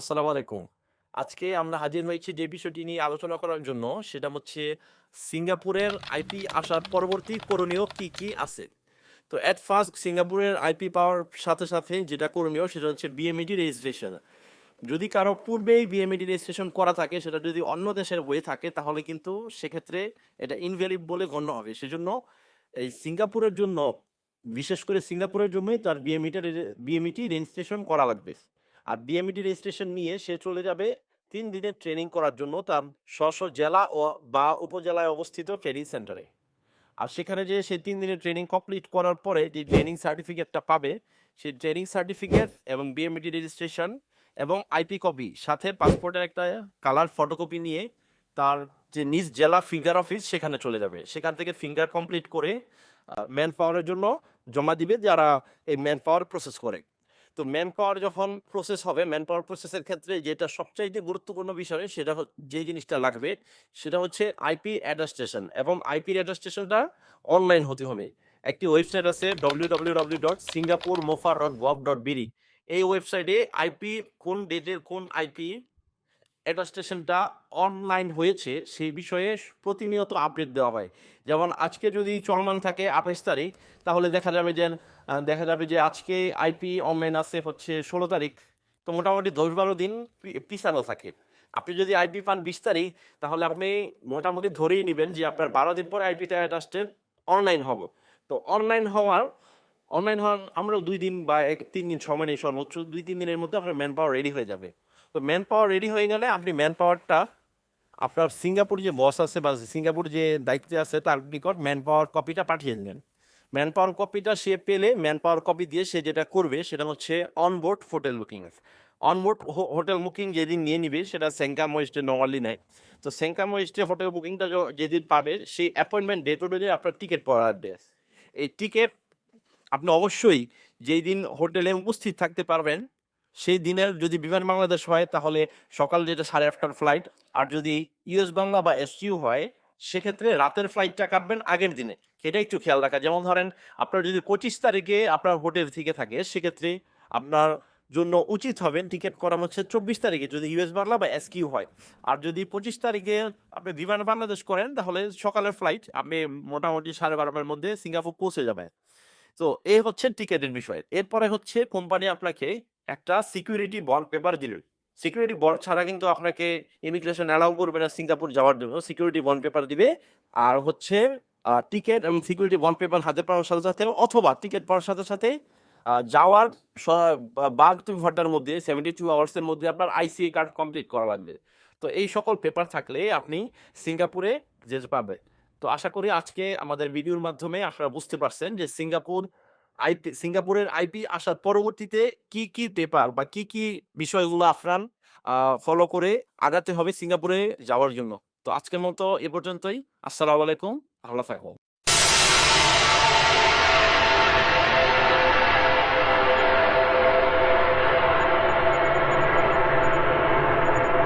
আসসালামু আলাইকুম। আজকে আমরা হাজির হয়েছি যে বিষয়টি নিয়ে আলোচনা করার জন্য সেটা হচ্ছে সিঙ্গাপুরের আইপি আসার পরবর্তী করণীয় কি, কি আছে? তো অ্যাট ফার্স্ট সিঙ্গাপুরের আইপি পাওয়ার সাথে, সাথে যেটা করণীয় সেটা হচ্ছে বিএমইডি রেজিস্ট্রেশন। যদি কারও পূর্বেই বিএমইডি রেজিস্ট্রেশন করা থাকে সেটা যদি অন্য দেশের হয়ে থাকে তাহলে কিন্তু সেক্ষেত্রে এটা ইনভ্যালিড বলে গণ্য হবে। সেজন্য এই সিঙ্গাপুরের জন্য বিশেষ করে সিঙ্গাপুরের জন্যই তার বিএমইটা বিএমইটি রেজিস্ট্রেশন করা লাগবে। আর বিএমইডি রেজিস্ট্রেশন নিয়ে সে চলে যাবে তিন দিনের ট্রেনিং করার জন্য তার স্ব-স্ব জেলা ও বা উপজেলায় অবস্থিত ট্রেনিং সেন্টারে। আর সেখানে যেয়ে সে তিন দিনের ট্রেনিং কমপ্লিট করার পরে যে ট্রেনিং সার্টিফিকেটটা পাবে, সেই ট্রেনিং সার্টিফিকেট এবং বিএমইডি রেজিস্ট্রেশন এবং আইপি কপি সাথে পাসপোর্টের একটা কালার ফটোকপি নিয়ে তার যে নিজ জেলা ফিঙ্গার অফিস সেখানে চলে যাবে। সেখান থেকে ফিঙ্গার কমপ্লিট করে ম্যান পাওয়ারের জন্য জমা দিবে যারা এই ম্যান পাওয়ার প্রসেস করে। তো ম্যান পাওয়ার যখন প্রসেস হবে, ম্যান পাওয়ার প্রসেসের ক্ষেত্রে যেটা সবচাইতে গুরুত্বপূর্ণ বিষয় সেটা যে জিনিসটা লাগবে সেটা হচ্ছে আইপি অ্যাডাস্টেশন এবং আইপি অ্যাডাস্টেশনটা অনলাইন হতে হবে। একটি ওয়েবসাইট আছে W W W dot Singapore mofa dot gov dot বিরি এই ওয়েবসাইটে আইপি কোন ডেটের কোন আইপি অ্যাডাস্টেশনটা অনলাইন হয়েছে, সেই বিষয়ে প্রতিনিয়ত আপডেট দেওয়া হয়। যেমন আজকে যদি চলমান থাকে ২৮ তারিখ, তাহলে দেখা যাবে যে দেখা যাবে যে আজকে আইপি অনলাইন আছে হচ্ছে ১৬ তারিখ। তো মোটামুটি দশ বারো দিন পিছানো থাকে। আপনি যদি আইপি পান ২০ তারিখ, তাহলে আপনি মোটামুটি ধরেই নিবেন যে আপনার ১২ দিন পরে আইপিটা অ্যাডাস্টেড অনলাইন হব তো অনলাইন হওয়ার অনলাইন হওয়ার আমরাও দুই দিন বা এক, তিন দিন সময় নেই সর্বোচ্চ ২-৩ দিনের মধ্যে আপনার ম্যান পাওয়ার রেডি হয়ে যাবে। তো ম্যান পাওয়ার রেডি হয়ে গেলে আপনি ম্যান পাওয়ারটা আপনার সিঙ্গাপুর যে বস আছে বা সিঙ্গাপুর যে দায়িত্বে আছে তার নিকট ম্যান পাওয়ার কপিটা পাঠিয়ে দিলেন। ম্যান পাওয়ার কপিটা সে পেলে ম্যান পাওয়ার কপি দিয়ে সে যেটা করবে সেটা হচ্ছে onboard hotel booking. Onboard hotel booking যেদিন নিয়ে নিবে সেটা সেঙ্কাম ওয়েস্টে নরমালি নেয়। তো সেঙ্কাম ওয়েস্টে হোটেল বুকিংটা যেদিন পাবে সেই অ্যাপয়েন্টমেন্ট ডেট অনুযায়ী আপনার টিকিট পাওয়ার ডেট। এই টিকিট আপনি অবশ্যই যেইদিন হোটেলে উপস্থিত থাকতে পারবেন সেই দিনের যদি বিমান বাংলাদেশ হয়, তাহলে সকাল যেটা সাড়ে আটটার ফ্লাইট আর যদি ইউএস বাংলা বা এসকিউ হয়, সেক্ষেত্রে রাতের ফ্লাইটটা কাটবেন আগের দিনে। এটা একটু খেয়াল রাখা। যেমন ধরেন, আপনার যদি ২৫ তারিখে আপনার হোটেল থেকে থাকে, সেক্ষেত্রে আপনার জন্য উচিত হবে টিকিট করা হচ্ছে ২৪ তারিখে, যদি ইউএস বাংলা বা এসকিউ হয়। আর যদি ২৫ তারিখে আপনি বিমান বাংলাদেশ করেন, তাহলে সকালের ফ্লাইট আপনি মোটামুটি সাড়ে বারোটার মধ্যে সিঙ্গাপুর পৌঁছে যাবেন। তো এই হচ্ছে টিকিটের বিষয়। এরপরে হচ্ছে কোম্পানি আপনাকে একটা সিকিউরিটি বন্ড পেপার দিল। সিকিউরিটি বন্ড ছাড়া কিন্তু আপনাকে ইমিগ্রেশন অ্যালাউ করবে না সিঙ্গাপুর যাওয়ার জন্য। সিকিউরিটি বন্ড পেপার দিবে। আর হচ্ছে টিকেট এবং সিকিউরিটি বন্ড পেপার হাতে পাওয়ার সাথে, সাথে অথবা টিকেট পাওয়ার সাথে, সাথে যাওয়ার স বা ১২ ঘণ্টার মধ্যে সেভেন্টি টু আওয়ার্সের মধ্যে আপনার আইসিএ কার্ড কমপ্লিট করা লাগবে। তো এই সকল পেপার থাকলে আপনি সিঙ্গাপুরে যেতে পারবেন। তো আশা করি আজকে আমাদের ভিডিওর মাধ্যমে আপনারা বুঝতে পারছেন যে সিঙ্গাপুর আইপি সিঙ্গাপুরের আইপি আসার পরবর্তীতে কি, কি পেপার বা কি, কি বিষয়গুলো আফরান ফলো করে আগাতে হবে সিঙ্গাপুরে যাওয়ার জন্য। তো আজকের মতো এ পর্যন্তই। আসসালামু আলাইকুম। থাকবেন।